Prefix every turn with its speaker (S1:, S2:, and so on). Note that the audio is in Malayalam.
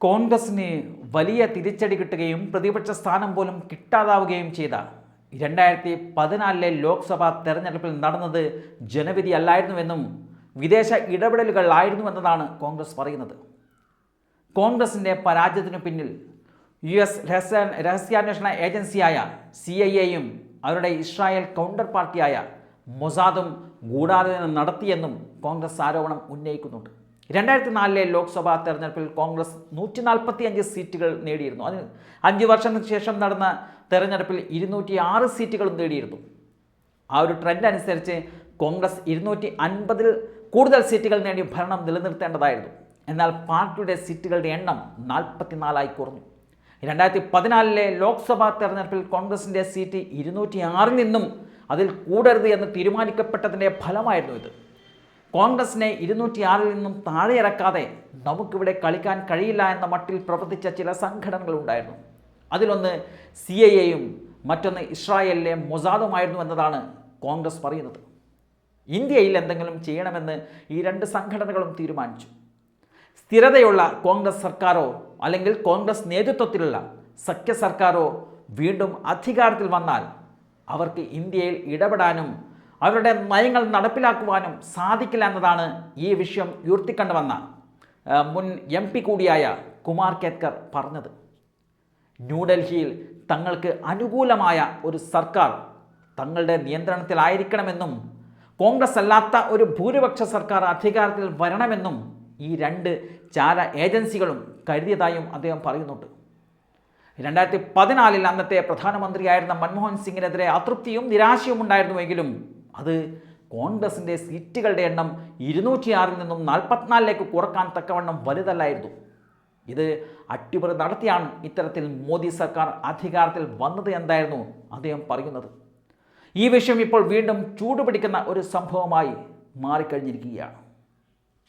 S1: കോൺഗ്രസിന് വലിയ തിരിച്ചടി കിട്ടുകയും പ്രതിപക്ഷ സ്ഥാനം പോലും കിട്ടാതാവുകയും ചെയ്ത രണ്ടായിരത്തി പതിനാലിലെ ലോക്സഭാ തെരഞ്ഞെടുപ്പിൽ നടന്നത് ജനവിധി അല്ലായിരുന്നുവെന്നും വിദേശ ഇടപെടലുകളായിരുന്നുവെന്നതാണ് കോൺഗ്രസ് പറയുന്നത്. കോൺഗ്രസിന്റെ പരാജയത്തിന് പിന്നിൽ യു എസ് രഹസ്യ രഹസ്യാന്വേഷണ ഏജൻസിയായ സി ഐ എയും അവരുടെ ഇസ്രായേൽ കൗണ്ടർ പാർട്ടിയായ മൊസാദും ഗൂഢാലോചന നടത്തിയെന്നും കോൺഗ്രസ് ആരോപണം ഉന്നയിക്കുന്നുണ്ട്. രണ്ടായിരത്തി നാലിലെ ലോക്സഭാ തെരഞ്ഞെടുപ്പിൽ കോൺഗ്രസ് നൂറ്റി നാൽപ്പത്തി അഞ്ച് സീറ്റുകൾ നേടിയിരുന്നു. അതിന് അഞ്ച് വർഷത്തിന് ശേഷം നടന്ന തെരഞ്ഞെടുപ്പിൽ ഇരുന്നൂറ്റി ആറ് സീറ്റുകളും നേടിയിരുന്നു. ആ ഒരു ട്രെൻഡ് അനുസരിച്ച് കോൺഗ്രസ് ഇരുന്നൂറ്റി അൻപതിൽ കൂടുതൽ സീറ്റുകൾ നേടി ഭരണം നിലനിർത്തേണ്ടതായിരുന്നു. എന്നാൽ പാർട്ടിയുടെ സീറ്റുകളുടെ എണ്ണം നാൽപ്പത്തിനാലായി കുറഞ്ഞു. രണ്ടായിരത്തി പതിനാലിലെ ലോക്സഭാ തെരഞ്ഞെടുപ്പിൽ കോൺഗ്രസിന്റെ സീറ്റ് ഇരുന്നൂറ്റി ആറിൽ നിന്നും അതിൽ കൂടരുത് എന്ന് തീരുമാനിക്കപ്പെട്ടതിന്റെ ഫലമായിരുന്നു ഇത്. കോൺഗ്രസിനെ ഇരുന്നൂറ്റിയാറിൽ നിന്നും താഴെ ഇറക്കാതെ നമുക്കിവിടെ കളിക്കാൻ കഴിയില്ല എന്ന മട്ടിൽ പ്രവർത്തിച്ച ചില സംഘടനകളുണ്ടായിരുന്നു അതിലൊന്ന് സി ഐ എയും മറ്റൊന്ന് ഇസ്രായേലിലെ മൊസാദുമായിരുന്നു എന്നതാണ് കോൺഗ്രസ് പറയുന്നത്. ഇന്ത്യയിൽ എന്തെങ്കിലും ചെയ്യണമെന്ന് ഈ രണ്ട് സംഘടനകളും തീരുമാനിച്ചു. സ്ഥിരതയുള്ള കോൺഗ്രസ് സർക്കാരോ അല്ലെങ്കിൽ കോൺഗ്രസ് നേതൃത്വത്തിലുള്ള സഖ്യ സർക്കാരോ വീണ്ടും അധികാരത്തിൽ വന്നാൽ അവർക്ക് ഇന്ത്യയിൽ ഇടപെടാനും അവരുടെ നയങ്ങൾ നടപ്പിലാക്കുവാനും സാധിക്കില്ല എന്നതാണ് ഈ വിഷയം ഉയർത്തിക്കണ്ടുവന്ന മുൻ എം പി കൂടിയായ കുമാർ കേത്കർ പറഞ്ഞത്. ന്യൂഡൽഹിയിൽ തങ്ങൾക്ക് അനുകൂലമായ ഒരു സർക്കാർ തങ്ങളുടെ നിയന്ത്രണത്തിലായിരിക്കണമെന്നും കോൺഗ്രസ് അല്ലാത്ത ഒരു ഭൂരിപക്ഷ സർക്കാർ അധികാരത്തിൽ വരണമെന്നും ഈ രണ്ട് ചാര ഏജൻസികളും കരുതിയതായും അദ്ദേഹം പറയുന്നുണ്ട്. രണ്ടായിരത്തി പതിനാലിൽ അന്നത്തെ പ്രധാനമന്ത്രിയായിരുന്ന മൻമോഹൻ സിംഗിനെതിരെ അതൃപ്തിയും നിരാശയും ഉണ്ടായിരുന്നുവെങ്കിലും അത് കോൺഗ്രസിന്റെ സീറ്റുകളുടെ എണ്ണം ഇരുന്നൂറ്റിയാറിൽ നിന്നും നാൽപ്പത്തിനാലിലേക്ക് കുറയ്ക്കാൻ തക്കവണ്ണം വലുതല്ലായിരുന്നു. ഇത് അട്ടിമറി നടത്തിയാണ് ഇത്തരത്തിൽ മോദി സർക്കാർ അധികാരത്തിൽ വന്നത് എന്തായിരുന്നു അദ്ദേഹം പറയുന്നത്. ഈ വിഷയം ഇപ്പോൾ വീണ്ടും ചൂടുപിടിക്കുന്ന ഒരു സംഭവമായി മാറിക്കഴിഞ്ഞിരിക്കുകയാണ്.